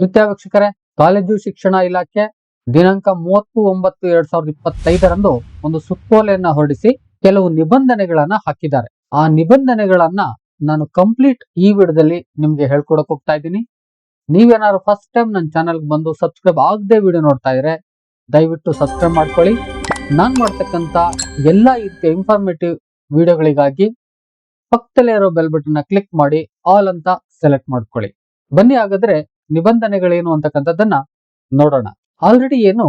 ವೀಕ್ಷಕರೇ, ಕಾಲೇಜು ಶಿಕ್ಷಣ ಇಲಾಖೆ ದಿನಾಂಕ ಮೂವತ್ತು ಒಂಬತ್ತು ಎರಡ್ ಸಾವಿರದ ಇಪ್ಪತ್ತೈದರಂದು ಒಂದು ಸುತ್ತೋಲೆಯನ್ನ ಹೊರಡಿಸಿ ಕೆಲವು ನಿಬಂಧನೆಗಳನ್ನ ಹಾಕಿದ್ದಾರೆ. ಆ ನಿಬಂಧನೆಗಳನ್ನ ನಾನು ಕಂಪ್ಲೀಟ್ ಈ ವಿಡಿಯೋದಲ್ಲಿ ನಿಮ್ಗೆ ಹೇಳ್ಕೊಡಕ್ ಹೋಗ್ತಾ ಇದ್ದೀನಿ. ನೀವೇನಾದ್ರು ಫಸ್ಟ್ ಟೈಮ್ ನನ್ನ ಚಾನಲ್ಗೆ ಬಂದು ಸಬ್ಸ್ಕ್ರೈಬ್ ಆಗದೆ ವಿಡಿಯೋ ನೋಡ್ತಾ ಇದ್ರೆ ದಯವಿಟ್ಟು ಸಬ್ಸ್ಕ್ರೈಬ್ ಮಾಡ್ಕೊಳ್ಳಿ. ನಾನು ಮಾಡ್ತಕ್ಕಂಥ ಎಲ್ಲ ರೀತಿಯ ಇನ್ಫಾರ್ಮೇಟಿವ್ ವಿಡಿಯೋಗಳಿಗಾಗಿ ಪಕ್ಕದಲ್ಲೇ ಇರೋ ಬೆಲ್ ಬಟನ್ ಕ್ಲಿಕ್ ಮಾಡಿ ಆಲ್ ಅಂತ ಸೆಲೆಕ್ಟ್ ಮಾಡ್ಕೊಳ್ಳಿ. ಬನ್ನಿ ಹಾಗಾದ್ರೆ ನಿಬಂಧನೆಗಳೇನು ಅಂತಕ್ಕಂಥದ್ದನ್ನ ನೋಡೋಣ. ಆಲ್ರೆಡಿ ಏನು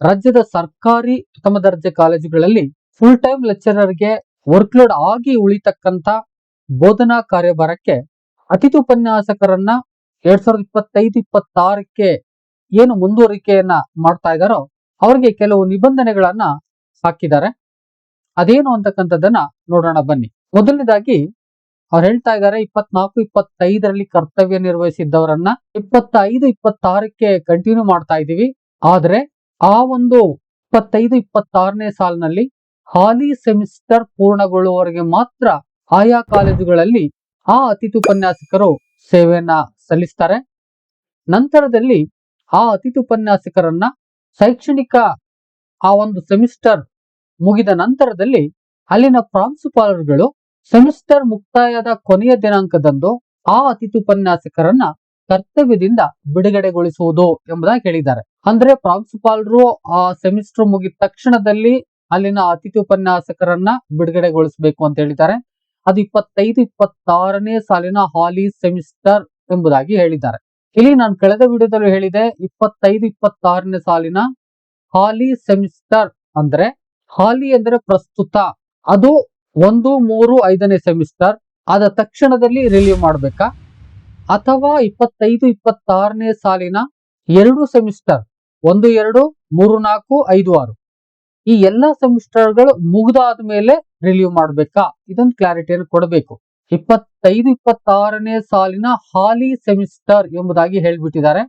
ರಾಜ್ಯದ ಸರ್ಕಾರಿ ಪ್ರಥಮ ದರ್ಜೆ ಕಾಲೇಜುಗಳಲ್ಲಿ ಫುಲ್ ಟೈಮ್ ಲೆಕ್ಚರರ್ಗೆ ವರ್ಕ್ಲೋಡ್ ಆಗಿ ಉಳಿತಕ್ಕಂಥ ಬೋಧನಾ ಕಾರ್ಯಭಾರಕ್ಕೆ ಅತಿಥಿ ಉಪನ್ಯಾಸಕರನ್ನ ಎರಡ್ ಸಾವಿರದ ಇಪ್ಪತ್ತೈದು, ಇಪ್ಪತ್ತಾರಕ್ಕೆ ಏನು ಮುಂದುವರಿಕೆಯನ್ನ ಮಾಡ್ತಾ ಇದ್ದಾರೋ ಅವ್ರಿಗೆ ಕೆಲವು ನಿಬಂಧನೆಗಳನ್ನ ಹಾಕಿದ್ದಾರೆ. ಅದೇನು ಅಂತಕ್ಕಂಥದ್ದನ್ನ ನೋಡೋಣ ಬನ್ನಿ. ಮೊದಲನೇದಾಗಿ ಅವ್ರು ಹೇಳ್ತಾ ಇದ್ದಾರೆ ಇಪ್ಪತ್ನಾಲ್ಕು, ಇಪ್ಪತ್ತೈದರಲ್ಲಿ ಕರ್ತವ್ಯ ನಿರ್ವಹಿಸಿದ್ದವರನ್ನ ಇಪ್ಪತ್ತೈದು, ಇಪ್ಪತ್ತಾರಕ್ಕೆ ಕಂಟಿನ್ಯೂ ಮಾಡ್ತಾ ಇದೀವಿ ಆದ್ರೆ ಆ ಒಂದು ಇಪ್ಪತ್ತೈದು, ಇಪ್ಪತ್ತಾರನೇ ಸಾಲಿನಲ್ಲಿ ಹಾಲಿ ಸೆಮಿಸ್ಟರ್ ಪೂರ್ಣಗೊಳ್ಳುವವರೆಗೆ ಮಾತ್ರ ಆಯಾ ಕಾಲೇಜುಗಳಲ್ಲಿ ಆ ಅತಿಥಿ ಉಪನ್ಯಾಸಕರು ಸೇವೆಯನ್ನ ಸಲ್ಲಿಸ್ತಾರೆ. ನಂತರದಲ್ಲಿ ಆ ಅತಿಥಿ ಉಪನ್ಯಾಸಕರನ್ನ ಶೈಕ್ಷಣಿಕ ಆ ಒಂದು ಸೆಮಿಸ್ಟರ್ ಮುಗಿದ ನಂತರದಲ್ಲಿ ಅಲ್ಲಿನ ಪ್ರಾಂಶುಪಾಲರುಗಳು ಸೆಮಿಸ್ಟರ್ ಮುಕ್ತಾಯದ ಕೊನೆಯ ದಿನಾಂಕದಂದು ಆ ಅತಿಥಿ ಉಪನ್ಯಾಸಕರನ್ನ ಕರ್ತವ್ಯದಿಂದ ಬಿಡುಗಡೆಗೊಳಿಸುವುದು ಎಂಬುದಾಗಿ ಹೇಳಿದ್ದಾರೆ ಅಂದ್ರೆ ಪ್ರಾಂಶುಪಾಲರು ಆ ಸೆಮಿಸ್ಟರ್ ಮುಗಿದ ತಕ್ಷಣದಲ್ಲಿ ಅಲ್ಲಿನ ಅತಿಥಿ ಉಪನ್ಯಾಸಕರನ್ನ ಬಿಡುಗಡೆಗೊಳಿಸಬೇಕು ಅಂತ ಹೇಳಿದ್ದಾರೆ. ಅದು ಇಪ್ಪತ್ತೈದು, ಇಪ್ಪತ್ತಾರನೇ ಸಾಲಿನ ಹಾಲಿ ಸೆಮಿಸ್ಟರ್ ಎಂಬುದಾಗಿ ಹೇಳಿದ್ದಾರೆ. ಇಲ್ಲಿ ನಾನು ಕಳೆದ ವಿಡಿಯೋದಲ್ಲಿ ಹೇಳಿದೆ, ಇಪ್ಪತ್ತೈದು, ಇಪ್ಪತ್ತಾರನೇ ಸಾಲಿನ ಹಾಲಿ ಸೆಮಿಸ್ಟರ್ ಅಂದ್ರೆ ಹಾಲಿ ಎಂದರೆ ಪ್ರಸ್ತುತ. ಅದು ಒಂದು, ಮೂರು, ಐದನೇ ಸೆಮಿಸ್ಟರ್ ಆದ ತಕ್ಷಣದಲ್ಲಿ ರಿಲೀವ್ ಮಾಡಬೇಕಾ? ಅಥವಾ ಇಪ್ಪತ್ತೈದು, ಇಪ್ಪತ್ತಾರನೇ ಸಾಲಿನ ಎರಡು ಸೆಮಿಸ್ಟರ್, ಒಂದು, ಎರಡು, ಮೂರು, ನಾಲ್ಕು, ಐದು, ಆರು. ಈ ಎಲ್ಲಾ ಸೆಮಿಸ್ಟರ್ಗಳು ಮುಗಿದಾದ ಮೇಲೆ ರಿಲೀವ್ ಮಾಡಬೇಕಾ? ಇದೊಂದು ಕ್ಲಾರಿಟಿಯನ್ನು ಕೊಡಬೇಕು. ಇಪ್ಪತ್ತೈದು, ಇಪ್ಪತ್ತಾರನೇ ಸಾಲಿನ ಹಾಲಿ ಸೆಮಿಸ್ಟರ್ ಎಂಬುದಾಗಿ ಹೇಳ್ಬಿಟ್ಟಿದ್ದಾರೆ.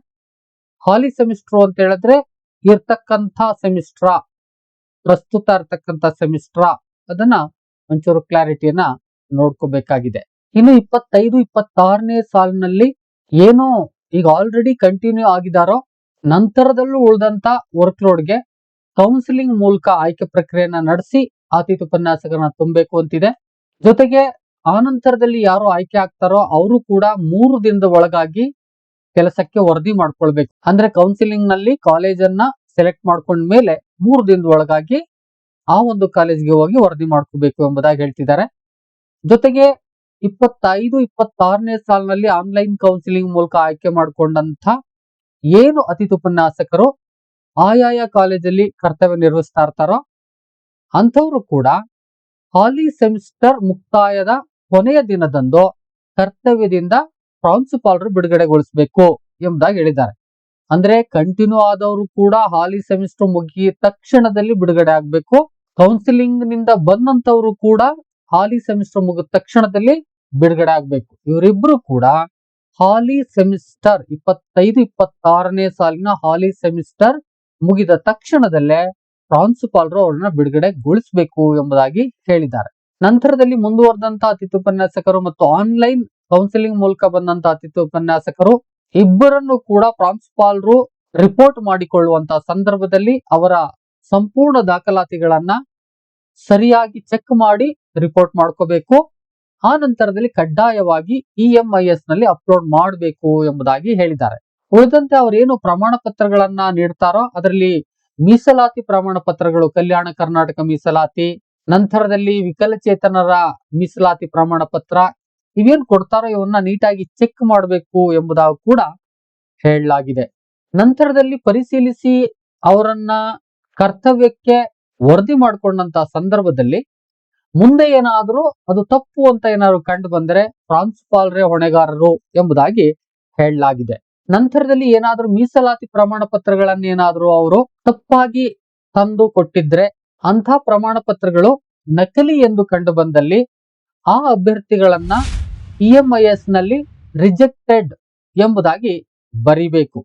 ಹಾಲಿ ಸೆಮಿಸ್ಟರ್ ಅಂತ ಹೇಳಿದ್ರೆ ಇರ್ತಕ್ಕಂಥ ಸೆಮಿಸ್ಟ್ರ, ಪ್ರಸ್ತುತ ಇರ್ತಕ್ಕಂಥ ಸೆಮಿಸ್ಟ್ರ, ಅದನ್ನ ಒಂಚೂರು ಕ್ಲಾರಿಟಿಯನ್ನ ನೋಡ್ಕೋಬೇಕಾಗಿದೆ. ಇನ್ನು ಇಪ್ಪತ್ತೈದು, ಇಪ್ಪತ್ತಾರನೇ ಸಾಲಿನಲ್ಲಿ ಏನೋ ಈಗ ಆಲ್ರೆಡಿ ಕಂಟಿನ್ಯೂ ಆಗಿದಾರೋ, ನಂತರದಲ್ಲೂ ಉಳಿದಂತ ವರ್ಕ್ ಲೋಡ್ಗೆ ಕೌನ್ಸಿಲಿಂಗ್ ಮೂಲಕ ಆಯ್ಕೆ ಪ್ರಕ್ರಿಯೆಯನ್ನ ನಡೆಸಿ ಆತಿಥ್ಯ ಉಪನ್ಯಾಸಕರನ್ನ ತುಂಬಬೇಕು ಅಂತಿದೆ. ಜೊತೆಗೆ ಆನಂತರದಲ್ಲಿ ಯಾರು ಆಯ್ಕೆ ಆಗ್ತಾರೋ ಅವರು ಕೂಡ ಮೂರು ದಿನದ ಒಳಗಾಗಿ ಕೆಲಸಕ್ಕೆ ವರದಿ ಮಾಡ್ಕೊಳ್ಬೇಕು. ಅಂದ್ರೆ ಕೌನ್ಸಿಲಿಂಗ್ನಲ್ಲಿ ಕಾಲೇಜನ್ನ ಸೆಲೆಕ್ಟ್ ಮಾಡ್ಕೊಂಡ್ಮೇಲೆ ಮೂರು ದಿನದ ಒಳಗಾಗಿ ಆ ಒಂದು ಕಾಲೇಜ್ಗೆ ಹೋಗಿ ವರದಿ ಮಾಡ್ಕೋಬೇಕು ಎಂಬುದಾಗಿ ಹೇಳ್ತಿದ್ದಾರೆ. ಜೊತೆಗೆ ಇಪ್ಪತ್ತೈದು, ಇಪ್ಪತ್ತಾರನೇ ಸಾಲಿನಲ್ಲಿ ಆನ್ಲೈನ್ ಕೌನ್ಸಿಲಿಂಗ್ ಮೂಲಕ ಆಯ್ಕೆ ಮಾಡಿಕೊಂಡಂತ ಏನು ಅತಿಥಿ ಉಪನ್ಯಾಸಕರು ಆಯಾಯ ಕಾಲೇಜಲ್ಲಿ ಕರ್ತವ್ಯ ನಿರ್ವಹಿಸ್ತಾ ಇರ್ತಾರೋ ಅಂಥವರು ಕೂಡ ಹಾಲಿ ಸೆಮಿಸ್ಟರ್ ಮುಕ್ತಾಯದ ಕೊನೆಯ ದಿನದಂದು ಕರ್ತವ್ಯದಿಂದ ಪ್ರಾಂಶುಪಾಲರು ಬಿಡುಗಡೆಗೊಳಿಸಬೇಕು ಎಂಬುದಾಗಿ ಹೇಳಿದ್ದಾರೆ. ಅಂದ್ರೆ ಕಂಟಿನ್ಯೂ ಆದವರು ಕೂಡ ಹಾಲಿ ಸೆಮಿಸ್ಟರ್ ಮುಗಿಯ ತಕ್ಷಣದಲ್ಲಿ ಬಿಡುಗಡೆ ಆಗ್ಬೇಕು. ಕೌನ್ಸಿಲಿಂಗ್ನಿಂದ ಬಂದಂತವರು ಕೂಡ ಹಾಲಿ ಸೆಮಿಸ್ಟರ್ ಮುಗಿದ ತಕ್ಷಣದಲ್ಲಿ ಬಿಡುಗಡೆ ಆಗ್ಬೇಕು. ಇವರಿಬ್ರು ಕೂಡ ಹಾಲಿ ಸೆಮಿಸ್ಟರ್ ಇಪ್ಪತ್ತೈದು, ಇಪ್ಪತ್ತಾರನೇ ಸಾಲಿನ ಹಾಲಿ ಸೆಮಿಸ್ಟರ್ ಮುಗಿದ ತಕ್ಷಣದಲ್ಲೇ ಪ್ರಾಂಶುಪಾಲರು ಅವ್ರನ್ನ ಬಿಡುಗಡೆಗೊಳಿಸಬೇಕು ಎಂಬುದಾಗಿ ಹೇಳಿದ್ದಾರೆ. ನಂತರದಲ್ಲಿ ಮುಂದುವರೆದಂತ ಅತಿಥಿ ಉಪನ್ಯಾಸಕರು ಮತ್ತು ಆನ್ಲೈನ್ ಕೌನ್ಸಿಲಿಂಗ್ ಮೂಲಕ ಬಂದಂತ ಅತಿಥಿ ಉಪನ್ಯಾಸಕರು ಇಬ್ಬರನ್ನು ಕೂಡ ಪ್ರಾಂಶುಪಾಲರು ರಿಪೋರ್ಟ್ ಮಾಡಿಕೊಳ್ಳುವಂತಹ ಸಂದರ್ಭದಲ್ಲಿ ಅವರ ಸಂಪೂರ್ಣ ದಾಖಲಾತಿಗಳನ್ನ ಸರಿಯಾಗಿ ಚೆಕ್ ಮಾಡಿ ರಿಪೋರ್ಟ್ ಮಾಡ್ಕೋಬೇಕು. ಆ ನಂತರದಲ್ಲಿ ಕಡ್ಡಾಯವಾಗಿ ಇ ಎಂ ಐ ಎಸ್ನಲ್ಲಿ ಅಪ್ಲೋಡ್ ಮಾಡಬೇಕು ಎಂಬುದಾಗಿ ಹೇಳಿದ್ದಾರೆ. ಉಳಿದಂತೆ ಅವರೇನು ಪ್ರಮಾಣ ಪತ್ರಗಳನ್ನ ನೀಡ್ತಾರೋ ಅದರಲ್ಲಿ ಮೀಸಲಾತಿ ಪ್ರಮಾಣ ಪತ್ರಗಳು, ಕಲ್ಯಾಣ ಕರ್ನಾಟಕ ಮೀಸಲಾತಿ, ನಂತರದಲ್ಲಿ ವಿಕಲಚೇತನರ ಮೀಸಲಾತಿ ಪ್ರಮಾಣ ಪತ್ರ, ಇವೇನ್ ಕೊಡ್ತಾರೋ ಇವನ್ನ ನೀಟಾಗಿ ಚೆಕ್ ಮಾಡಬೇಕು ಎಂಬುದಾಗಿ ಕೂಡ ಹೇಳಲಾಗಿದೆ. ನಂತರದಲ್ಲಿ ಪರಿಶೀಲಿಸಿ ಅವರನ್ನ ಕರ್ತವ್ಯಕ್ಕೆ ವರದಿ ಮಾಡಿಕೊಂಡಂತ ಸಂದರ್ಭದಲ್ಲಿ ಮುಂದೆ ಏನಾದರೂ ಅದು ತಪ್ಪು ಅಂತ ಏನಾದ್ರು ಕಂಡು ಬಂದರೆ ಪ್ರಾಂಶುಪಾಲರೇ ಹೊಣೆಗಾರರು ಎಂಬುದಾಗಿ ಹೇಳಲಾಗಿದೆ. ನಂತರದಲ್ಲಿ ಏನಾದರೂ ಮೀಸಲಾತಿ ಪ್ರಮಾಣ ಪತ್ರಗಳನ್ನೇನಾದರೂ ಅವರು ತಪ್ಪಾಗಿ ತಂದು ಕೊಟ್ಟಿದ್ರೆ ಅಂಥ ಪ್ರಮಾಣ ಪತ್ರಗಳು ನಕಲಿ ಎಂದು ಕಂಡು ಬಂದಲ್ಲಿ ಆ ಅಭ್ಯರ್ಥಿಗಳನ್ನ ಇ ನಲ್ಲಿ ರಿಜೆಕ್ಟೆಡ್ ಎಂಬುದಾಗಿ ಬರಿಬೇಕು.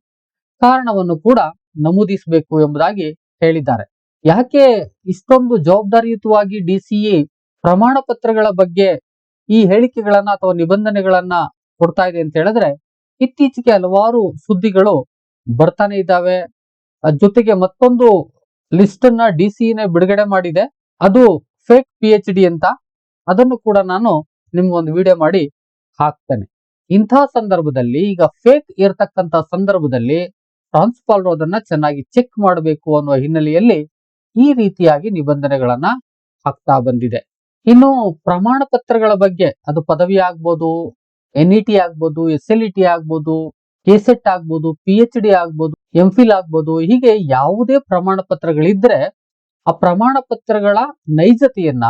ಕಾರಣವನ್ನು ಕೂಡ ನಮೂದಿಸಬೇಕು ಎಂಬುದಾಗಿ ಹೇಳಿದ್ದಾರೆ. ಯಾಕೆ ಇಷ್ಟೊಂದು ಜವಾಬ್ದಾರಿಯುತವಾಗಿ ಡಿಸಿಇ ಪ್ರಮಾಣ ಪತ್ರಗಳ ಬಗ್ಗೆ ಈ ಹೇಳಿಕೆಗಳನ್ನ ಅಥವಾ ನಿಬಂಧನೆಗಳನ್ನ ಕೊಡ್ತಾ ಇದೆ ಅಂತ ಹೇಳಿದ್ರೆ ಇತ್ತೀಚೆಗೆ ಹಲವಾರು ಸುದ್ದಿಗಳು ಬರ್ತಾನೆ ಇದ್ದಾವೆ. ಜೊತೆಗೆ ಮತ್ತೊಂದು ಲಿಸ್ಟ್ ಅನ್ನ ಡಿ ನೇ ಬಿಡುಗಡೆ ಮಾಡಿದೆ. ಅದು ಫೇಕ್ ಪಿ ಎಚ್ ಡಿ ಅಂತ. ಅದನ್ನು ಕೂಡ ನಾನು ನಿಮ್ಗೊಂದು ವಿಡಿಯೋ ಮಾಡಿ ಹಾಕ್ತೇನೆ. ಇಂಥ ಸಂದರ್ಭದಲ್ಲಿ ಈಗ ಫೇಕ್ ಇರತಕ್ಕಂತ ಸಂದರ್ಭದಲ್ಲಿ ಪ್ರಾನ್ಸಿಪಾಲ್ರು ಅದನ್ನ ಚೆನ್ನಾಗಿ ಚೆಕ್ ಮಾಡಬೇಕು ಅನ್ನುವ ಹಿನ್ನೆಲೆಯಲ್ಲಿ ಈ ರೀತಿಯಾಗಿ ನಿಬಂಧನೆಗಳನ್ನ ಹಾಕ್ತಾ ಬಂದಿದೆ. ಇನ್ನು ಪ್ರಮಾಣ ಪತ್ರಗಳ ಬಗ್ಗೆ ಅದು ಪದವಿ ಆಗ್ಬೋದು ಎನ್ ಇ ಟಿ ಆಗ್ಬೋದು ಎಸ್ ಎಲ್ ಇ ಟಿ ಆಗ್ಬೋದು ಕೆಸೆಟ್ ಆಗ್ಬೋದು ಪಿ ಎಚ್ ಡಿ ಆಗ್ಬೋದು ಎಂ ಫಿಲ್ ಆಗ್ಬೋದು, ಹೀಗೆ ಯಾವುದೇ ಪ್ರಮಾಣ ಪತ್ರಗಳಿದ್ರೆ ಆ ಪ್ರಮಾಣ ಪತ್ರಗಳ ನೈಜತೆಯನ್ನ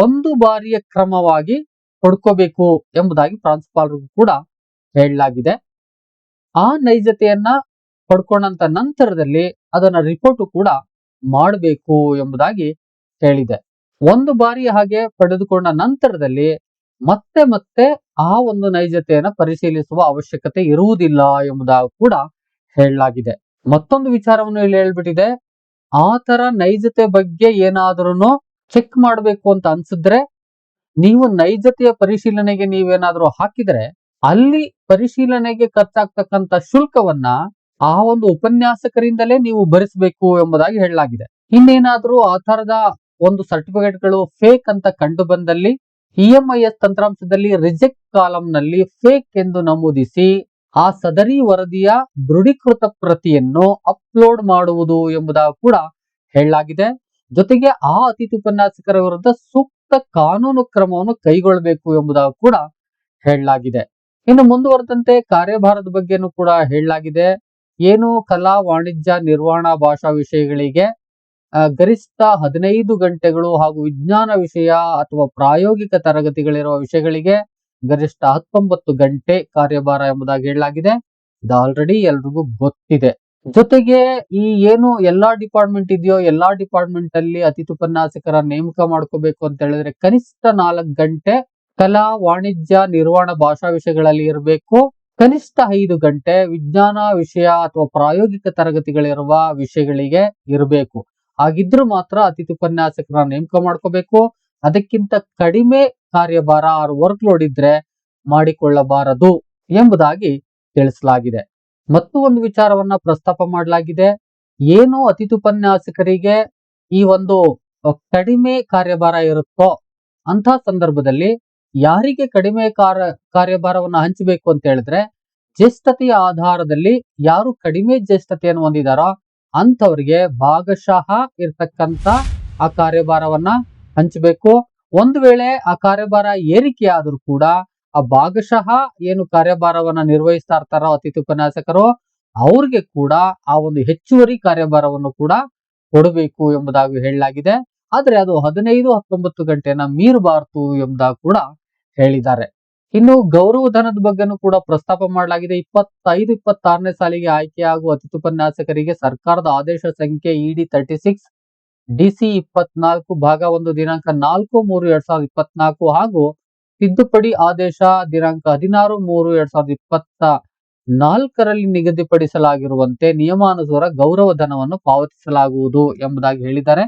ಒಂದು ಬಾರಿಯ ಕ್ರಮವಾಗಿ ಪಡ್ಕೋಬೇಕು ಎಂಬುದಾಗಿ ಪ್ರಾಂಶುಪಾಲರಿಗೂ ಕೂಡ ಹೇಳಲಾಗಿದೆ. ಆ ನೈಜತೆಯನ್ನ ಪಡ್ಕೊಂಡಂತ ನಂತರದಲ್ಲಿ ಅದನ್ನ ರಿಪೋರ್ಟ್ ಕೂಡ ಮಾಡಬೇಕು ಎಂಬುದಾಗಿ ಹೇಳಿದೆ. ಒಂದು ಬಾರಿ ಹಾಗೆ ಪಡೆದುಕೊಂಡ ನಂತರದಲ್ಲಿ ಮತ್ತೆ ಮತ್ತೆ ಆ ಒಂದು ನೈಜತೆಯನ್ನು ಪರಿಶೀಲಿಸುವ ಅವಶ್ಯಕತೆ ಇರುವುದಿಲ್ಲ ಎಂಬುದಾಗಿ ಕೂಡ ಹೇಳಲಾಗಿದೆ. ಮತ್ತೊಂದು ವಿಚಾರವನ್ನು ಇಲ್ಲಿ ಹೇಳ್ಬಿಟ್ಟಿದೆ. ಆ ತರ ನೈಜತೆ ಬಗ್ಗೆ ಏನಾದ್ರೂ ಚೆಕ್ ಮಾಡಬೇಕು ಅಂತ ಅನ್ಸಿದ್ರೆ ನೀವು ನೈಜತೆಯ ಪರಿಶೀಲನೆಗೆ ನೀವೇನಾದ್ರೂ ಹಾಕಿದ್ರೆ ಅಲ್ಲಿ ಪರಿಶೀಲನೆಗೆ ಖರ್ಚಾಗ್ತಕ್ಕಂತ ಶುಲ್ಕವನ್ನ ಆ ಒಂದು ಉಪನ್ಯಾಸಕರಿಂದಲೇ ನೀವು ಭರಿಸಬೇಕು ಎಂಬುದಾಗಿ ಹೇಳಲಾಗಿದೆ. ಇನ್ನೇನಾದರೂ ಆ ತರದ ಒಂದು ಸರ್ಟಿಫಿಕೇಟ್ಗಳು ಫೇಕ್ ಅಂತ ಕಂಡು ಬಂದಲ್ಲಿ ಇ ಎಂ ಐ ಎಸ್ ತಂತ್ರಾಂಶದಲ್ಲಿ ರಿಜೆಕ್ಟ್ ಕಾಲಂನಲ್ಲಿ ಫೇಕ್ ಎಂದು ನಮೂದಿಸಿ ಆ ಸದರಿ ವರದಿಯ ದೃಢೀಕೃತ ಪ್ರತಿಯನ್ನು ಅಪ್ಲೋಡ್ ಮಾಡುವುದು ಎಂಬುದಾಗಿ ಕೂಡ ಹೇಳಲಾಗಿದೆ. ಜೊತೆಗೆ ಆ ಅತಿಥಿ ಉಪನ್ಯಾಸಕರ ವಿರುದ್ಧ ಸೂಕ್ತ ಕಾನೂನು ಕ್ರಮವನ್ನು ಕೈಗೊಳ್ಳಬೇಕು ಎಂಬುದಾಗಿ ಕೂಡ ಹೇಳಲಾಗಿದೆ. ಇನ್ನು ಮುಂದುವರೆದಂತೆ ಕಾರ್ಯಭಾರದ ಬಗ್ಗೆನೂ ಕೂಡ ಹೇಳಲಾಗಿದೆ. ಏನು ಕಲಾ ವಾಣಿಜ್ಯ ನಿರ್ವಹಣಾ ಭಾಷಾ ವಿಷಯಗಳಿಗೆ ಗರಿಷ್ಠ ಹದಿನೈದು ಗಂಟೆಗಳು ಹಾಗೂ ವಿಜ್ಞಾನ ವಿಷಯ ಅಥವಾ ಪ್ರಾಯೋಗಿಕ ತರಗತಿಗಳಿರುವ ವಿಷಯಗಳಿಗೆ ಗರಿಷ್ಠ ಹತ್ತೊಂಬತ್ತು ಗಂಟೆ ಕಾರ್ಯಭಾರ ಎಂಬುದಾಗಿ ಹೇಳಲಾಗಿದೆ. ಇದು ಆಲ್ರೆಡಿ ಎಲ್ರಿಗೂ ಗೊತ್ತಿದೆ. ಜೊತೆಗೆ ಈ ಏನು ಎಲ್ಲಾ ಡಿಪಾರ್ಟ್ಮೆಂಟ್ ಇದೆಯೋ ಎಲ್ಲಾ ಡಿಪಾರ್ಟ್ಮೆಂಟ್ ಅಲ್ಲಿ ಅತಿಥಿ ಉಪನ್ಯಾಸಕರ ನೇಮಕ ಮಾಡ್ಕೋಬೇಕು ಅಂತ ಹೇಳಿದ್ರೆ ಕನಿಷ್ಠ ನಾಲ್ಕು ಗಂಟೆ ಕಲಾ ವಾಣಿಜ್ಯ ನಿರ್ವಹಣಾ ಭಾಷಾ ವಿಷಯಗಳಲ್ಲಿ ಇರಬೇಕು. ಕನಿಷ್ಠ ಐದು ಗಂಟೆ ವಿಜ್ಞಾನ ವಿಷಯ ಅಥವಾ ಪ್ರಾಯೋಗಿಕ ತರಗತಿಗಳಿರುವ ವಿಷಯಗಳಿಗೆ ಇರಬೇಕು. ಹಾಗಿದ್ರು ಮಾತ್ರ ಅತಿಥಿ ಉಪನ್ಯಾಸಕರ ನೇಮಕ ಮಾಡ್ಕೋಬೇಕು. ಅದಕ್ಕಿಂತ ಕಡಿಮೆ ಕಾರ್ಯಭಾರ ಆರ್ ವರ್ಕ್ ಲೋಡ್ ಇದ್ರೆ ಮಾಡಿಕೊಳ್ಳಬಾರದು ಎಂಬುದಾಗಿ ತಿಳಿಸಲಾಗಿದೆ. ಮತ್ತು ಒಂದು ವಿಚಾರವನ್ನ ಪ್ರಸ್ತಾಪ ಮಾಡಲಾಗಿದೆ. ಏನು ಅತಿಥಿ ಉಪನ್ಯಾಸಕರಿಗೆ ಈ ಒಂದು ಕಡಿಮೆ ಕಾರ್ಯಭಾರ ಇರುತ್ತೋ ಅಂತ ಸಂದರ್ಭದಲ್ಲಿ ಯಾರಿಗೆ ಕಡಿಮೆ ಕಾರ್ಯ, ಕಾರ್ಯಭಾರವನ್ನ ಹಂಚಬೇಕು ಅಂತ ಹೇಳಿದ್ರೆ, ಜ್ಯೇಷ್ಠತೆಯ ಆಧಾರದಲ್ಲಿ ಯಾರು ಕಡಿಮೆ ಜ್ಯೇಷ್ಠತೆಯನ್ನು ಹೊಂದಿದಾರೋ ಅಂಥವ್ರಿಗೆ ಭಾಗಶಃ ಇರತಕ್ಕಂತ ಆ ಕಾರ್ಯಭಾರವನ್ನ ಹಂಚಬೇಕು. ಒಂದು ವೇಳೆ ಆ ಕಾರ್ಯಭಾರ ಏರಿಕೆ ಕೂಡ ಆ ಭಾಗಶಃ ಏನು ಕಾರ್ಯಭಾರವನ್ನ ನಿರ್ವಹಿಸ್ತಾ ಇರ್ತಾರೋ ಅತಿಥಿ ಉಪನ್ಯಾಸಕರು ಅವ್ರಿಗೆ ಕೂಡ ಆ ಒಂದು ಹೆಚ್ಚುವರಿ ಕಾರ್ಯಭಾರವನ್ನು ಕೂಡ ಕೊಡಬೇಕು ಎಂಬುದಾಗಿ ಹೇಳಲಾಗಿದೆ. ಆದ್ರೆ ಅದು ಹದಿನೈದು ಹತ್ತೊಂಬತ್ತು ಗಂಟೆನ ಮೀರಬಾರದು ಎಂಬುದಾಗಿ ಕೂಡ ಹೇಳಿದ್ದಾರೆ. ಇನ್ನು ಗೌರವಧನದ ಬಗ್ಗೆನೂ ಕೂಡ ಪ್ರಸ್ತಾಪ ಮಾಡಲಾಗಿದೆ. ಇಪ್ಪತ್ತೈದು, ಇಪ್ಪತ್ತಾರನೇ ಸಾಲಿಗೆ ಆಯ್ಕೆಯಾಗುವ ಅತಿಥಿ ಉಪನ್ಯಾಸಕರಿಗೆ ಸರ್ಕಾರದ ಆದೇಶ ಸಂಖ್ಯೆ ಇಡಿ ತರ್ಟಿ ಸಿಕ್ಸ್, ಡಿಸಿ ಇಪ್ಪತ್ನಾಲ್ಕು, ಭಾಗ ಒಂದು, ದಿನಾಂಕ ನಾಲ್ಕು, ಮೂರು, ಎರಡ್ ಸಾವಿರದ ಇಪ್ಪತ್ನಾಲ್ಕು ಹಾಗೂ ತಿದ್ದುಪಡಿ ಆದೇಶ ದಿನಾಂಕ ಹದಿನಾರು, ಮೂರು, ಎರಡ್ ಸಾವಿರದ ಇಪ್ಪತ್ತ ನಾಲ್ಕರಲ್ಲಿ ನಿಗದಿಪಡಿಸಲಾಗಿರುವಂತೆ ನಿಯಮಾನುಸಾರ ಗೌರವ ಧನವನ್ನು ಪಾವತಿಸಲಾಗುವುದು ಎಂಬುದಾಗಿ ಹೇಳಿದ್ದಾರೆ.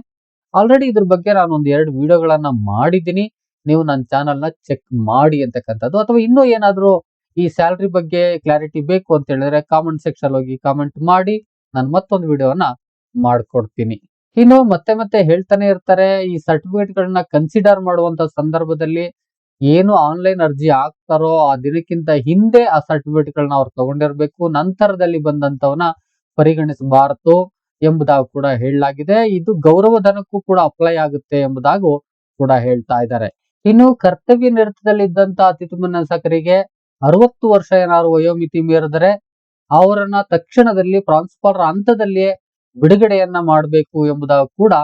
ಆಲ್ರೆಡಿ ಇದ್ರ ಬಗ್ಗೆ ನಾನು ಒಂದ್ ಎರಡು ವಿಡಿಯೋಗಳನ್ನ ಮಾಡಿದ್ದೀನಿ. ನೀವು ನನ್ನ ಚಾನಲ್ನ ಚೆಕ್ ಮಾಡಿ ಅಂತಕ್ಕಂಥದ್ದು. ಅಥವಾ ಇನ್ನೂ ಏನಾದರೂ ಈ ಸ್ಯಾಲ್ರಿ ಬಗ್ಗೆ ಕ್ಲಾರಿಟಿ ಬೇಕು ಅಂತ ಹೇಳಿದ್ರೆ ಕಾಮೆಂಟ್ ಸೆಕ್ಷನ್ ಹೋಗಿ ಕಾಮೆಂಟ್ ಮಾಡಿ. ನಾನು ಮತ್ತೊಂದು ವಿಡಿಯೋನ ಮಾಡ್ಕೊಡ್ತೀನಿ. ಇನ್ನು ಮತ್ತೆ ಮತ್ತೆ ಹೇಳ್ತಾನೆ ಇರ್ತಾರೆ, ಈ ಸರ್ಟಿಫಿಕೇಟ್ ಗಳನ್ನ ಕನ್ಸಿಡರ್ ಮಾಡುವಂತ ಸಂದರ್ಭದಲ್ಲಿ ಏನು ಆನ್ಲೈನ್ ಅರ್ಜಿ ಹಾಕ್ತಾರೋ ಆ ದಿನಕ್ಕಿಂತ ಹಿಂದೆ ಆ ಸರ್ಟಿಫಿಕೇಟ್ ಗಳನ್ನ ಅವ್ರು ತಗೊಂಡಿರ್ಬೇಕು. ನಂತರದಲ್ಲಿ ಬಂದಂತವನ್ನ ಪರಿಗಣಿಸಬಾರದು ಎಂಬುದಾಗಿ ಕೂಡ ಹೇಳಲಾಗಿದೆ. ಇದು ಗೌರವಧನಕ್ಕೂ ಕೂಡ ಅಪ್ಲೈ ಆಗುತ್ತೆ ಎಂಬುದಾಗೂ ಕೂಡ ಹೇಳ್ತಾ ಇದ್ದಾರೆ. ಇನ್ನು ಕರ್ತವ್ಯ ನಿರತದಲ್ಲಿದ್ದಂತ ಅತಿಥಿ ಸಕರಿಗೆ ಅರವತ್ತು ವರ್ಷ ಏನಾದ್ರು ವಯೋಮಿತಿ ಮೀರಿದರೆ ಅವರನ್ನ ತಕ್ಷಣದಲ್ಲಿ ಪ್ರಾಂಶುಪಾಲರ ಹಂತದಲ್ಲಿಯೇ ಬಿಡುಗಡೆಯನ್ನ ಮಾಡಬೇಕು ಎಂಬುದಾಗಿ ಕೂಡ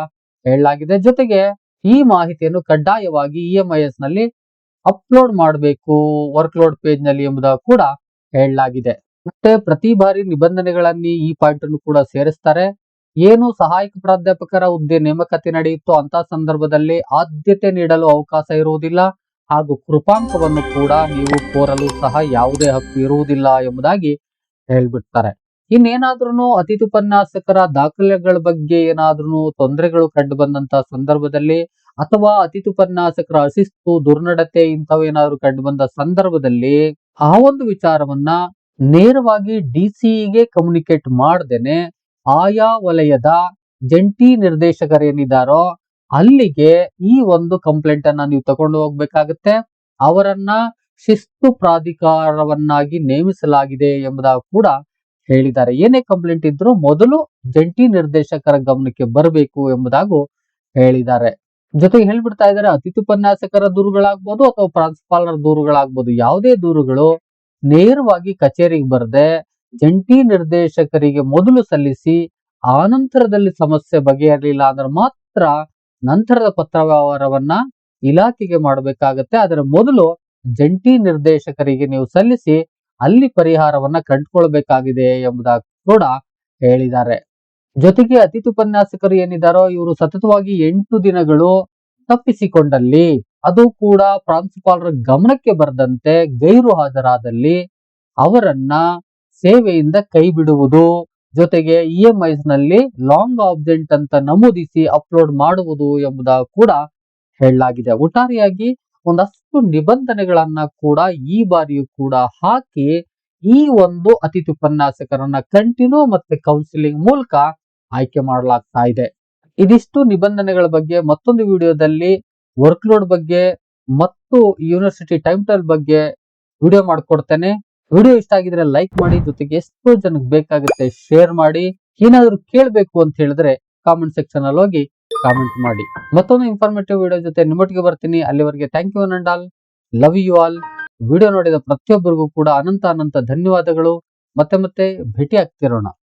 ಹೇಳಲಾಗಿದೆ. ಜೊತೆಗೆ ಈ ಮಾಹಿತಿಯನ್ನು ಕಡ್ಡಾಯವಾಗಿ ಇ ಎಂ ಐ ಎಸ್ನಲ್ಲಿ ಅಪ್ಲೋಡ್ ಮಾಡಬೇಕು ವರ್ಕ್ಲೋಡ್ ಪೇಜ್ನಲ್ಲಿ ಎಂಬುದಾಗಿ ಕೂಡ ಹೇಳಲಾಗಿದೆ. ಮತ್ತೆ ಪ್ರತಿ ಬಾರಿ ನಿಬಂಧನೆಗಳನ್ನ ಈ ಪಾಯಿಂಟ್ ಅನ್ನು ಕೂಡ ಸೇರಿಸ್ತಾರೆ. ಏನು ಸಹಾಯಕ ಪ್ರಾಧ್ಯಾಪಕರ ಹುದ್ದೆ ನೇಮಕಾತಿ ನಡೆಯಿತು ಅಂತ ಸಂದರ್ಭದಲ್ಲಿ ಆದ್ಯತೆ ನೀಡಲು ಅವಕಾಶ ಇರುವುದಿಲ್ಲ ಹಾಗೂ ಕೃಪಾಂಕವನ್ನು ಕೂಡ ನೀವು ಕೋರಲು ಸಹ ಯಾವುದೇ ಹಕ್ಕು ಇರುವುದಿಲ್ಲ ಎಂಬುದಾಗಿ ಹೇಳ್ಬಿಡ್ತಾರೆ. ಇನ್ನೇನಾದ್ರೂ ಅತಿಥಿ ಉಪನ್ಯಾಸಕರ ದಾಖಲೆಗಳ ಬಗ್ಗೆ ಏನಾದ್ರೂ ತೊಂದರೆಗಳು ಕಂಡು ಬಂದಂತ ಸಂದರ್ಭದಲ್ಲಿ ಅಥವಾ ಅತಿಥಿ ಉಪನ್ಯಾಸಕರ ಅಶಿಸ್ತು, ದುರ್ನಡತೆ ಇಂಥವೇನಾದ್ರೂ ಕಂಡು ಬಂದ ಸಂದರ್ಭದಲ್ಲಿ ಆ ಒಂದು ವಿಚಾರವನ್ನ ನೇರವಾಗಿ ಡಿಸಿಇಗೆ ಕಮ್ಯುನಿಕೇಟ್ ಮಾಡ್ದೇನೆ ಆಯಾ ವಲಯದ ಜಂಟಿ ನಿರ್ದೇಶಕರೇನಿದ್ದಾರೋ ಅಲ್ಲಿಗೆ ಈ ಒಂದು ಕಂಪ್ಲೇಂಟ್ ಅನ್ನ ನೀವು ತಗೊಂಡು ಹೋಗ್ಬೇಕಾಗತ್ತೆ. ಅವರನ್ನ ಶಿಸ್ತು ಪ್ರಾಧಿಕಾರವನ್ನಾಗಿ ನೇಮಿಸಲಾಗಿದೆ ಎಂಬುದಾಗಿ ಕೂಡ ಹೇಳಿದ್ದಾರೆ. ಏನೇ ಕಂಪ್ಲೇಂಟ್ ಇದ್ರೂ ಮೊದಲು ಜಂಟಿ ನಿರ್ದೇಶಕರ ಗಮನಕ್ಕೆ ಬರಬೇಕು ಎಂಬುದಾಗೂ ಹೇಳಿದ್ದಾರೆ. ಜೊತೆಗೆ ಹೇಳ್ಬಿಡ್ತಾ ಇದ್ದಾರೆ, ಅತಿಥಿ ಉಪನ್ಯಾಸಕರ ದೂರುಗಳಾಗ್ಬೋದು ಅಥವಾ ಪ್ರಾಂಶುಪಾಲರ ದೂರುಗಳಾಗ್ಬೋದು, ಯಾವುದೇ ದೂರುಗಳು ನೇರವಾಗಿ ಕಚೇರಿಗೆ ಬರದೆ ಜಂಟಿ ನಿರ್ದೇಶಕರಿಗೆ ಮೊದಲು ಸಲ್ಲಿಸಿ ಆನಂತರದಲ್ಲಿ ಸಮಸ್ಯೆ ಬಗೆಹರಲಿಲ್ಲ ಅಂದ್ರೆ ಮಾತ್ರ ನಂತರದ ಪತ್ರ ವ್ಯವಹಾರವನ್ನ ಇಲಾಖೆಗೆ ಮಾಡಬೇಕಾಗತ್ತೆ. ಅದರ ಮೊದಲು ಜಂಟಿ ನಿರ್ದೇಶಕರಿಗೆ ನೀವು ಸಲ್ಲಿಸಿ ಅಲ್ಲಿ ಪರಿಹಾರವನ್ನ ಕಂಡುಕೊಳ್ಬೇಕಾಗಿದೆ ಎಂಬುದಾಗಿ ಕೂಡ ಹೇಳಿದ್ದಾರೆ. ಜೊತೆಗೆ ಅತಿಥಿ ಉಪನ್ಯಾಸಕರು ಏನಿದಾರೋ ಇವರು ಸತತವಾಗಿ ಎಂಟು ದಿನಗಳು ತಪ್ಪಿಸಿಕೊಂಡಲ್ಲಿ ಅದು ಕೂಡ ಪ್ರಾಂಶುಪಾಲರ ಗಮನಕ್ಕೆ ಬರದಂತೆ ಗೈರು ಹಾಜರಾದಲ್ಲಿ ಅವರನ್ನ ಸೇವೆಯಿಂದ ಕೈ ಬಿಡುವುದು ಜೊತೆಗೆ ಇ ಎಂ ಐಸ್ನಲ್ಲಿ ಲಾಂಗ್ ಆಬ್ಜೆಂಟ್ ಅಂತ ನಮೂದಿಸಿ ಅಪ್ಲೋಡ್ ಮಾಡುವುದು ಎಂಬುದ ಕೂಡ ಹೇಳಲಾಗಿದೆ. ಒಟ್ಟಾರೆಯಾಗಿ ಒಂದಷ್ಟು ನಿಬಂಧನೆಗಳನ್ನ ಕೂಡ ಈ ಬಾರಿಯೂ ಕೂಡ ಹಾಕಿ ಈ ಒಂದು ಅತಿಥಿ ಉಪನ್ಯಾಸಕರನ್ನ ಕಂಟಿನ್ಯೂ ಮತ್ತೆ ಕೌನ್ಸಿಲಿಂಗ್ ಮೂಲಕ ಆಯ್ಕೆ ಮಾಡಲಾಗ್ತಾ ಇದೆ. ಇದಿಷ್ಟು ನಿಬಂಧನೆಗಳ ಬಗ್ಗೆ, ಮತ್ತೊಂದು ವಿಡಿಯೋದಲ್ಲಿ ವರ್ಕ್ ಲೋಡ್ ಬಗ್ಗೆ ಮತ್ತು ಯೂನಿವರ್ಸಿಟಿ ಟೈಮ್ ಟೇಬಲ್ ಬಗ್ಗೆ ವಿಡಿಯೋ ಮಾಡ್ಕೊಡ್ತೇನೆ. ವಿಡಿಯೋ ಇಷ್ಟ ಆಗಿದ್ರೆ ಲೈಕ್ ಮಾಡಿ, ಜೊತೆಗೆ ಎಷ್ಟೋ ಜನಕ್ಕೆ ಬೇಕಾಗುತ್ತೆ ಶೇರ್ ಮಾಡಿ, ಏನಾದ್ರು ಕೇಳಬೇಕು ಅಂತ ಹೇಳಿದ್ರೆ ಕಾಮೆಂಟ್ ಸೆಕ್ಷನ್ ಅಲ್ಲಿ ಹೋಗಿ ಕಾಮೆಂಟ್ ಮಾಡಿ. ಮತ್ತೊಂದು ಇನ್ಫಾರ್ಮೇಟಿವ್ ವಿಡಿಯೋ ಜೊತೆ ನಿಮ್ಮೊಟ್ಟಿಗೆ ಬರ್ತೀನಿ. ಅಲ್ಲಿವರೆಗೆ thank you and all love you all video ನೋಡಿದ ಪ್ರತಿಯೊಬ್ಬರಿಗೂ ಕೂಡ ಅನಂತ ಅನಂತ ಧನ್ಯವಾದಗಳು. ಮತ್ತೆ ಮತ್ತೆ ಭೇಟಿ ಆಗ್ತಿರೋಣ